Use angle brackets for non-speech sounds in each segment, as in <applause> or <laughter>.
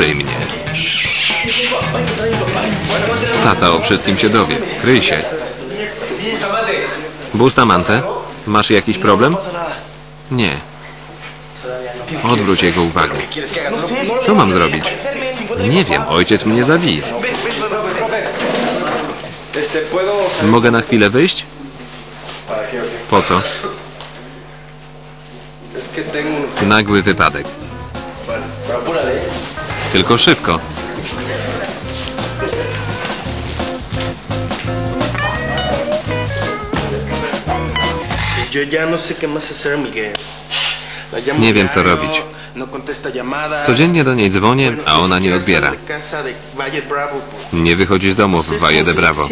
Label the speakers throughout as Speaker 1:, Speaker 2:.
Speaker 1: Kryj mnie. Tata o wszystkim się dowie. Kryj się. Bustamante, masz jakiś problem? Nie. Odwróć jego uwagę. Co mam zrobić? Nie wiem, ojciec mnie zabije. Mogę na chwilę wyjść? Po co? Nagły wypadek.
Speaker 2: La llamo
Speaker 1: Nie wiem, co
Speaker 2: diario,
Speaker 1: robić.
Speaker 2: No.
Speaker 1: Codziennie do niej dzwonię, a ona nie odbiera. Nie wychodzi z domu w Valle de Bravo.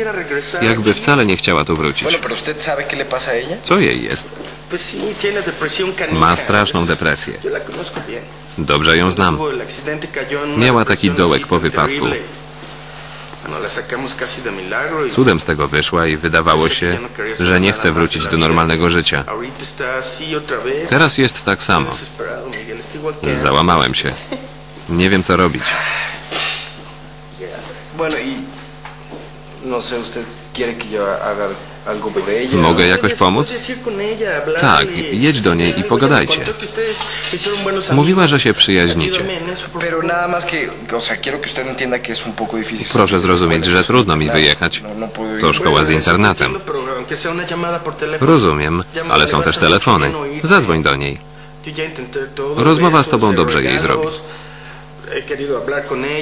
Speaker 1: Jakby
Speaker 2: aquí.
Speaker 1: wcale nie chciała tu wrócić. Co jej jest? Ma straszną depresję. Dobrze ją znam. Miała taki dołek po wypadku.
Speaker 2: No y
Speaker 1: Cudem z tego wyszła i wydawało się, że nie chce wrócić do normalnego życia. Teraz jest tak samo. Załamałem się. Nie wiem, co robić.
Speaker 3: Y.
Speaker 1: Mogę jakoś pomóc? Tak, jedź do niej i pogadajcie. Mówiła, że się przyjaźnicie. Proszę zrozumieć, że trudno mi wyjechać.
Speaker 3: No, no.
Speaker 1: To szkoła z internatem.
Speaker 2: Teléfono.
Speaker 1: Rozumiem, ale są też telefony. Zadzwoń do niej. Rozmowa z tobą dobrze jej zrobi.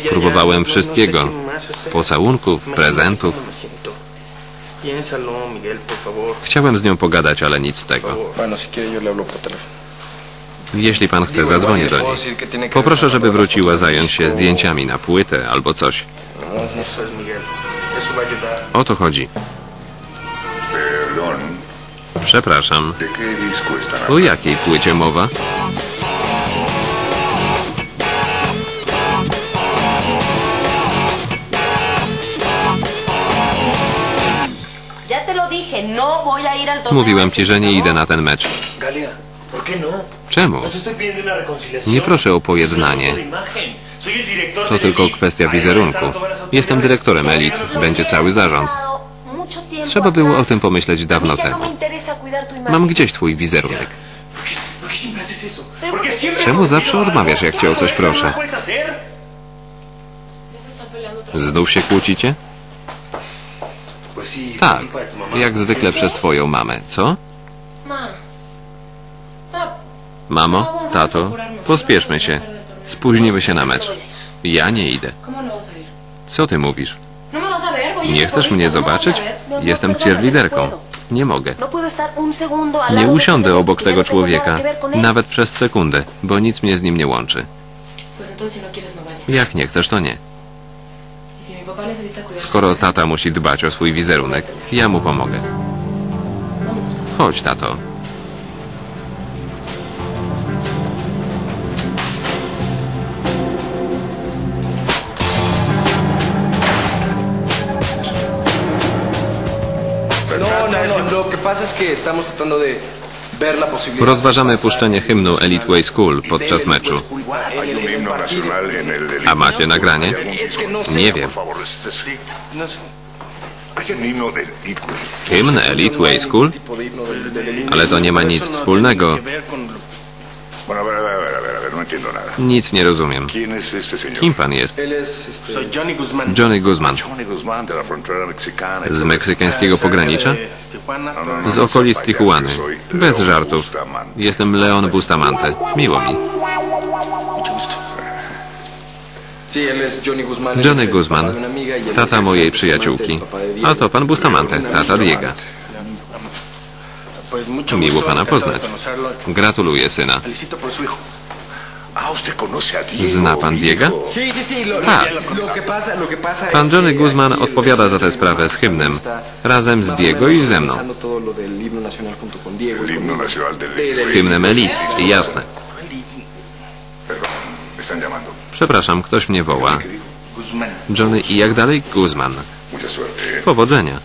Speaker 1: Próbowałem
Speaker 2: no- no
Speaker 1: wszystkiego. Pocałunków, prezentów. Chciałem z nią pogadać, ale nic z tego. Jeśli pan chce, zadzwonię do niej. Poproszę, żeby wróciła zająć się zdjęciami na płytę albo coś. O to chodzi. Przepraszam.
Speaker 4: ¿de qué disco están
Speaker 1: O jakiej płycie mowa?
Speaker 5: No.
Speaker 1: Mówiłem ci, że nie idę na ten mecz.
Speaker 6: Galia, ¿por qué no?
Speaker 1: Czemu?
Speaker 6: No.
Speaker 1: Nie proszę o pojednanie. To tylko kwestia wizerunku. Jestem dyrektorem elit. Będzie cały zarząd. Trzeba było o tym pomyśleć dawno
Speaker 5: no
Speaker 1: temu. Mam gdzieś twój wizerunek.
Speaker 6: ¿Por qué, por qué siempre haces eso? ¿Por qué siempre
Speaker 1: Czemu zawsze odmawiasz, jak cię o coś proszę?
Speaker 6: no?
Speaker 1: Znów się kłócicie? Tak, jak zwykle przez twoją mamę, co? Mamo, tato, pospieszmy się. Spóźnimy się na mecz. Ja nie idę.
Speaker 7: ¿cómo no?
Speaker 1: Co ty mówisz?
Speaker 7: ¿No
Speaker 1: Nie chcesz mnie
Speaker 7: ¿no
Speaker 1: zobaczyć? Jestem cheerleaderką. Nie mogę.
Speaker 5: No
Speaker 1: Nie usiądę obok tego człowieka, nawet przez sekundę, bo nic mnie z nim nie łączy.
Speaker 7: No no.
Speaker 1: Jak nie chcesz, to nie.
Speaker 7: Y.
Speaker 1: Skoro tata musi dbać o swój wizerunek, ja mu pomogę. Chodź, tato.
Speaker 3: Lo que pasa es que estamos tratando de ver la posibilidad.
Speaker 1: Rozważamy puszczenie hymnu Elite Way School podczas meczu. A macie nagranie?
Speaker 3: No.
Speaker 1: Nie wiem.
Speaker 3: No.
Speaker 1: Hymn Elite Way School? Ale to nie ma nic wspólnego. Nic nie rozumiem. Kim pan jest?
Speaker 2: Johnny
Speaker 1: Guzman.
Speaker 4: Mexicana.
Speaker 1: Z meksykańskiego pogranicza?
Speaker 4: No, no, no.
Speaker 1: Z okolic Tijuany. Bez żartów. Jestem Leon Bustamante. Miło mi.
Speaker 3: Johnny
Speaker 1: Guzman,
Speaker 3: y
Speaker 1: tata mojej przyjaciółki.
Speaker 3: Diego.
Speaker 1: A to pan Bustamante, tata
Speaker 2: mucho
Speaker 1: Miło pana poznać. Gratuluję syna. Zna pan.
Speaker 3: Lo,
Speaker 1: Tak. Pan Johnny Guzman odpowiada za tę sprawę z hymnem, razem z Diego i ze mną.
Speaker 3: Diego y
Speaker 1: Z
Speaker 3: del-
Speaker 1: hymnem Elite, jasne. Przepraszam, ktoś mnie woła. Johnny i jak dalej? Guzman.
Speaker 4: ¿eh?
Speaker 1: Powodzenia.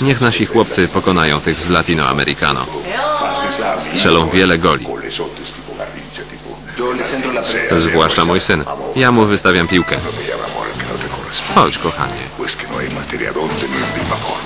Speaker 1: Niech nasi chłopcy pokonają tych z Latinoamericano. Strzelą wiele goli. Zwłaszcza mój syn. Ja mu wystawiam piłkę.
Speaker 4: No te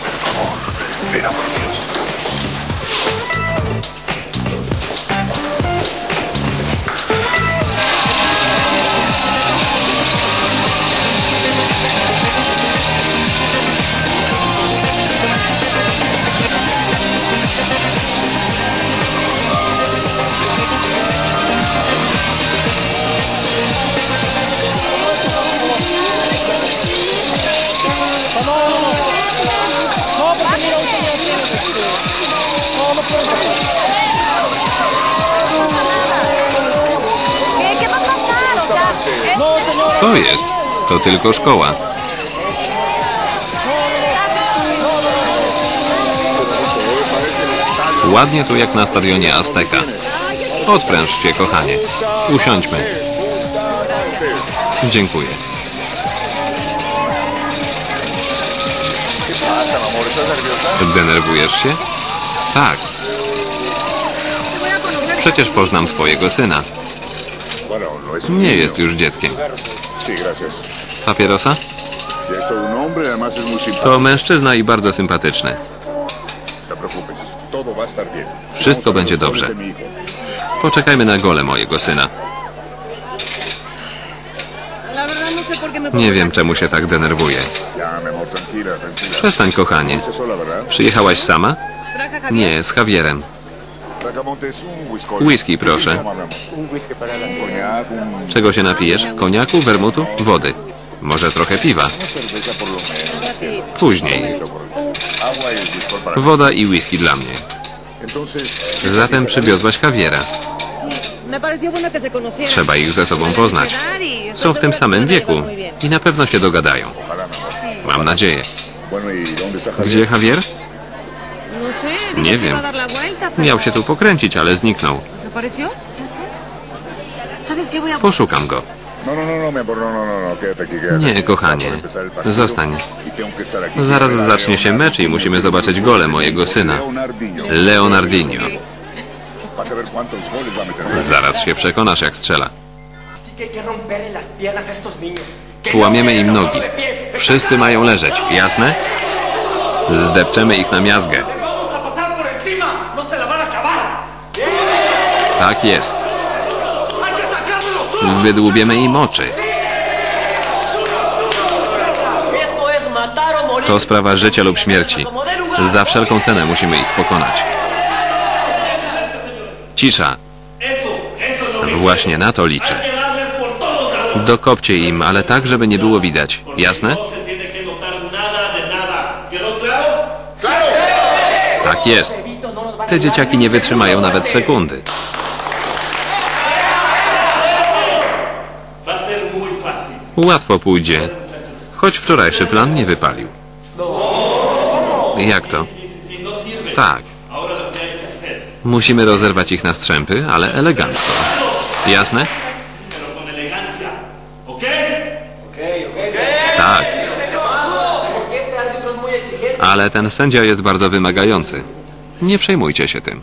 Speaker 1: To jest. To tylko szkoła. Ładnie tu jak na stadionie Azteka. Odpręż się, kochanie. Usiądźmy. Dziękuję. Denerwujesz się? Tak. Przecież poznam twojego syna. Nie jest już dzieckiem.
Speaker 4: Sí, gracias.
Speaker 1: Papierosa?
Speaker 4: Y.
Speaker 1: To mężczyzna i bardzo sympatyczny.
Speaker 4: No.
Speaker 1: Wszystko będzie dobrze. Poczekajmy na gole mojego syna. Nie wiem, czemu się tak
Speaker 4: tranquila.
Speaker 1: Przestań, kochanie. Przyjechałaś sama? Nie, z Javierem.
Speaker 4: Whisky.
Speaker 1: Proszę. Czego się napijesz? Koniaku, wermutu, wody. Może trochę piwa.
Speaker 4: menos.
Speaker 1: Później.
Speaker 4: Y
Speaker 1: Woda i whisky dla mnie. Zatem przywiozłaś
Speaker 8: conocieran.
Speaker 1: Trzeba ich ze sobą poznać. Są w tym samym wieku i na pewno się dogadają.
Speaker 4: amor.
Speaker 1: Mam nadzieję.
Speaker 4: ¿y?
Speaker 1: Gdzie Javier? Nie wiem. Miał się tu pokręcić, ale zniknął. Poszukam go. Nie, kochanie. Zostań.
Speaker 4: y.
Speaker 1: Zaraz zacznie się mecz i musimy zobaczyć gole mojego syna.
Speaker 4: Leonardinho.
Speaker 1: Zaraz się przekonasz, jak strzela.
Speaker 6: No
Speaker 1: im
Speaker 6: queden
Speaker 1: nogi. Wszyscy mają leżeć, jasne? Zdepczemy ich na miazgę. Tak jest. Wydłubiemy im oczy. To sprawa życia lub śmierci. Za wszelką cenę musimy ich pokonać. Cisza. Właśnie na to liczę. Dokopcie im, ale tak, żeby nie było widać. Jasne? Tak jest. Te dzieciaki nie wytrzymają nawet sekundy. Łatwo pójdzie. Choć wczorajszy plan nie wypalił. Jak to? Tak. Musimy rozerwać ich na strzępy, ale elegancko. Jasne? Tak. Ale ten sędzia jest bardzo wymagający. Nie przejmujcie się tym.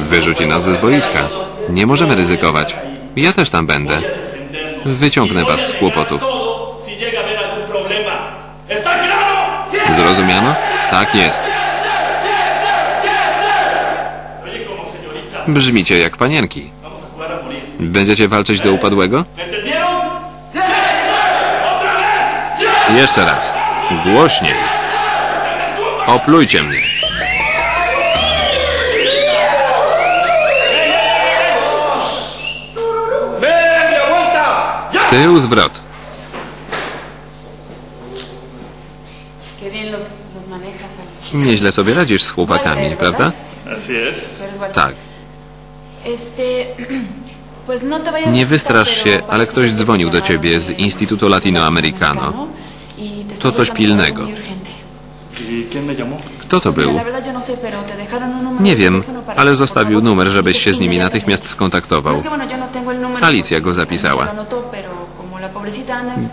Speaker 1: Wyrzuci nas z boiska. Nie możemy ryzykować. Ja też tam będę. Wyciągnę was z kłopotów. Zrozumiano? Tak jest. Brzmicie jak panienki. Będziecie walczyć do upadłego? Jeszcze raz. Głośniej. Oplujcie mnie.
Speaker 7: Las chicas.
Speaker 1: Nieźle sobie radzisz z chłopakami, prawda? Tak. <clears throat>
Speaker 7: No
Speaker 1: Nie wystrasz się, ale ktoś dzwonił do ciebie z Instytutu Latinoamericano.
Speaker 7: y
Speaker 1: To coś pilnego.
Speaker 6: ¿Y?
Speaker 1: Kto to był?
Speaker 7: no
Speaker 1: Nie wiem, ale zostawił numer, żebyś się z nimi natychmiast skontaktował.
Speaker 7: No
Speaker 1: Alicja go zapisała.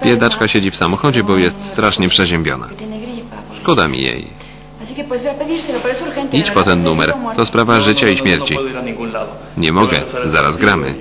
Speaker 1: Biedaczka siedzi w samochodzie, bo jest
Speaker 7: no-
Speaker 1: strasznie przeziębiona. Szkoda mi jej. Idź po ten numer. To sprawa życia i śmierci. Nie mogę. Zaraz gramy.